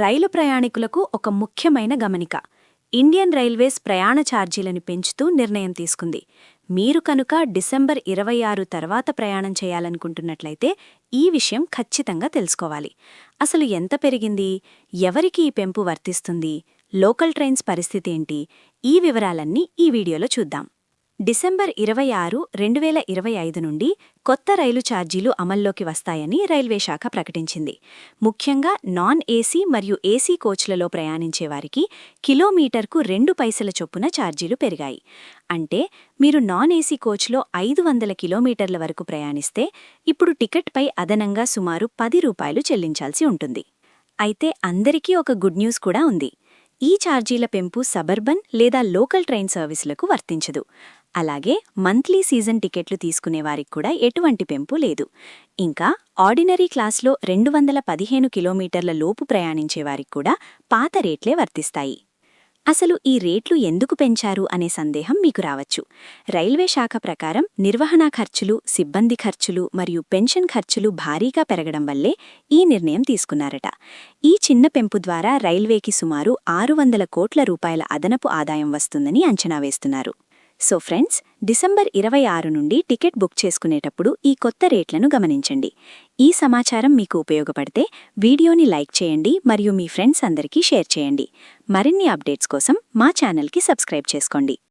రైలు ప్రయాణికులకు ఒక ముఖ్యమైన గమనిక. ఇండియన్ రైల్వేస్ ప్రయాణ ఛార్జీలను పెంచుతూ నిర్ణయం తీసుకుంది. మీరు కనుక డిసెంబర్ ఇరవై ఆరు తర్వాత ప్రయాణం చేయాలనుకుంటున్నట్లయితే ఈ విషయం ఖచ్చితంగా తెలుసుకోవాలి. అసలు ఎంత పెరిగింది? ఎవరికి ఈ పెంపు వర్తిస్తుంది? లోకల్ ట్రైన్స్ పరిస్థితి ఏంటి? ఈ వివరాలన్నీ ఈ వీడియోలో చూద్దాం. డిసెంబర్ ఇరవై ఆరు రెండు వేల ఇరవై ఐదు నుండి కొత్త రైలు ఛార్జీలు అమల్లోకి వస్తాయని రైల్వే శాఖ ప్రకటించింది. ముఖ్యంగా నాన్ ఏసీ మరియు ఏసీ కోచ్లలో ప్రయాణించేవారికి కిలోమీటర్కు రెండు పైసల చొప్పున ఛార్జీలు పెరిగాయి. అంటే మీరు నాన్ ఏసీ కోచ్లో ఐదు వందల కిలోమీటర్ల వరకు ప్రయాణిస్తే ఇప్పుడు టికెట్పై అదనంగా సుమారు పది రూపాయలు చెల్లించాల్సి ఉంటుంది. అయితే అందరికీ ఒక గుడ్ న్యూస్ కూడా ఉంది. ఈ ఛార్జీల పెంపు సబర్బన్ లేదా లోకల్ ట్రైన్ సర్వీసులకు వర్తించదు. అలాగే మంత్లీ సీజన్ టికెట్లు తీసుకునేవారికి కూడా ఎటువంటి పెంపు లేదు. ఇంకా ఆర్డినరీ క్లాస్లో రెండు వందల పదిహేను కిలోమీటర్ల లోపు ప్రయాణించేవారికి కూడా పాత రేట్లే వర్తిస్తాయి. అసలు ఈ రేట్లు ఎందుకు పెంచారు అనే సందేహం మీకు రావచ్చు. రైల్వే శాఖ ప్రకారం నిర్వహణా ఖర్చులు సిబ్బంది ఖర్చులు మరియు పెన్షన్ ఖర్చులు భారీగా పెరగడం వల్లే ఈ నిర్ణయం తీసుకున్నారట. ఈ చిన్న పెంపు ద్వారా రైల్వేకి సుమారు ఆరు వందల కోట్ల రూపాయల అదనపు ఆదాయం వస్తుందని అంచనా వేస్తున్నారు. సో ఫ్రెండ్స్ డిసెంబర్ ఇరవై ఆరు నుండి టికెట్ బుక్ చేసుకునేటప్పుడు ఈ కొత్త రేట్లను గమనించండి. ఈ సమాచారం మీకు ఉపయోగపడితే వీడియోని లైక్ చేయండి మరియు మీ ఫ్రెండ్స్ అందరికీ షేర్ చేయండి. మరిన్ని అప్డేట్స్ కోసం మా ఛానల్కి సబ్స్క్రైబ్ చేసుకోండి.